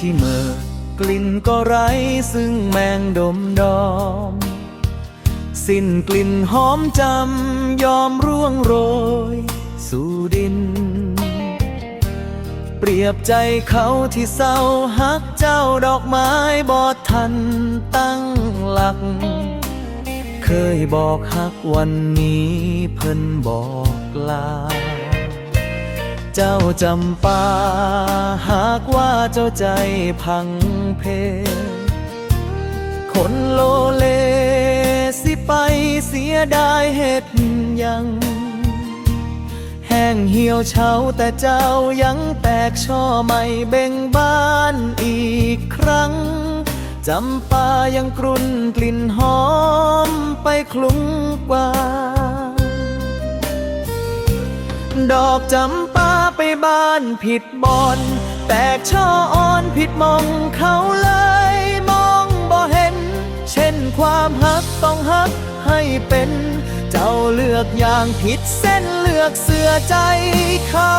ที่เมื่อกลิ่นก็ไร้ซึ่งแมงดมดอม สิ้นกลิ่นหอมจำยอมร่วงโรย สู่ดิน เปรียบใจเขาที่เศร้าฮักเจ้าดอกไม้บอดทันตั้งหลัก เคยบอกฮักวันนี้เพิ่นบอกลา เจ้าจำปา หากว่าเจ้าใจพังเพ คนโลเลสิไปเสียดายเหตุยัง แห้งเหี่ยวเฉาแต่เจ้ายังแตกช่อใหม่เบ่งบานอีกครั้งจำปายังกรุ่นกลิ่นหอมไปคลุ้งกว่า ดอกจำปา ไปบ้านผิดบอนแตกช่ออ่อนผิดมองเขาเลยมองบ่เห็น เช่นความฮักต้องฮักให้เป็น เจ้าเลือกอย่างผิดเส้นเลือกเสือใจเขา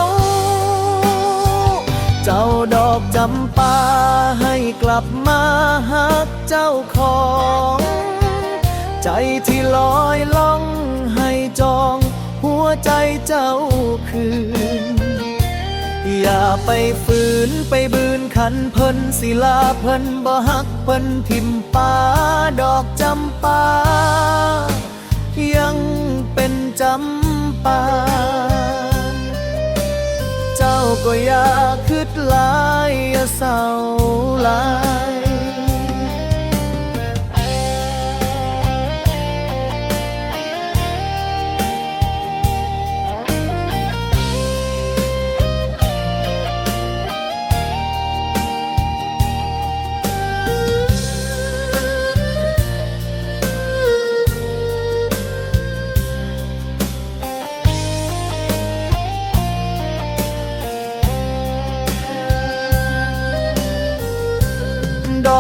เจ้าดอกจำปาให้กลับมาฮักเจ้าของ ใจที่ลอยล่องให้จอง หัวใจเจ้าคืน ไปฝืนไปบืนขันเพิ่นศิลาเพิ่นบ่ฮักเพิ่นทิมปาดอกจำปายังเป็นจำปาเจ้าก็อย่าคิดหลายอย่าเศร้าหลาย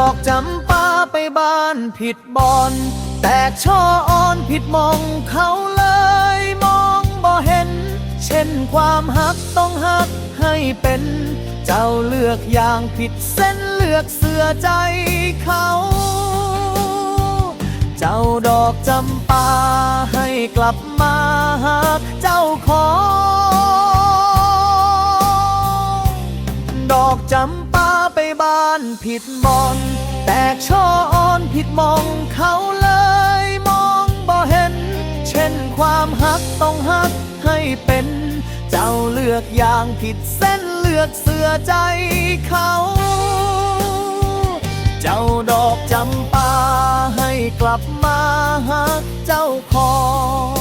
อกจำปาไปบ้านผิดบอนแตกช่ออ่อนผิดมองเขาเลยมองบ่เห็น เช่นความฮักต้องฮักให้เป็น เจ้าเลือกอย่างผิดเส้นเลือกเสือใจเขา เจ้าดอกจำปาให้กลับมาฮักเจ้าของ ดอกจำ ผิดบอนแตกช่ออ่อนผิดมองเขาเลยมองบ่เห็น เช่นความฮักต้องฮักให้เป็น เจ้าเลือกอย่างผิดเส้นเลือกเสือใจเขา เจ้าดอกจำปาให้กลับมาฮักเจ้าของ